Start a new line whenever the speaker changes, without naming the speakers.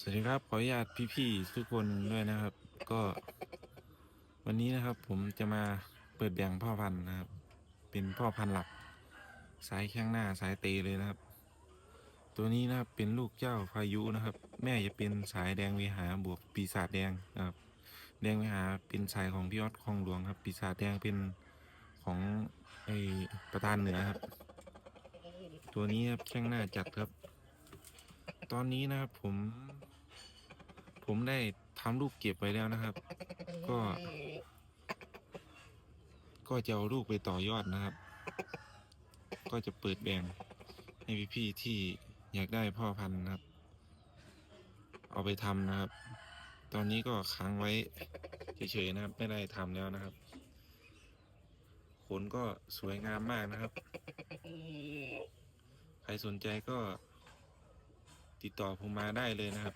สวัสดีครับ ขออนุญาตพี่ๆทุกคนด้วยนะครับ ก็ วันนี้นะครับ ผมจะมาเปิดแบ่งพ่อพันธุ์นะครับ เป็นพ่อพันธุ์หลัก สายแข้งหน้าสายเตเลยนะครับ ตัวนี้นะครับเป็นลูกเจ้าพายุนะครับ แม่จะเป็นสายแดงวิหารบวกปีศาจแดงนะครับ แดงวิหารเป็นสายของพี่ออดคลองหลวงครับ ปีศาจแดงเป็นของไอประธานเหนือครับ ตัวนี้ครับแข้งหน้าจัดครับ ตอนนี้นะครับผม ผมได้ทำลูกเก็บไว้แล้วนะครับ ก็ ก็จะเอาลูกไปต่อยอดนะครับ ก็จะเปิดแบ่งให้พี่ๆที่อยากได้พ่อพันธุ์นะครับ เอาไปทำนะครับ ตอนนี้ก็ค้างไว้เฉยๆนะครับ ไม่ได้ทำแล้วนะครับขนก็สวยงามมากนะครับ ใครสนใจก็ติดต่อผมมาได้เลยนะครับ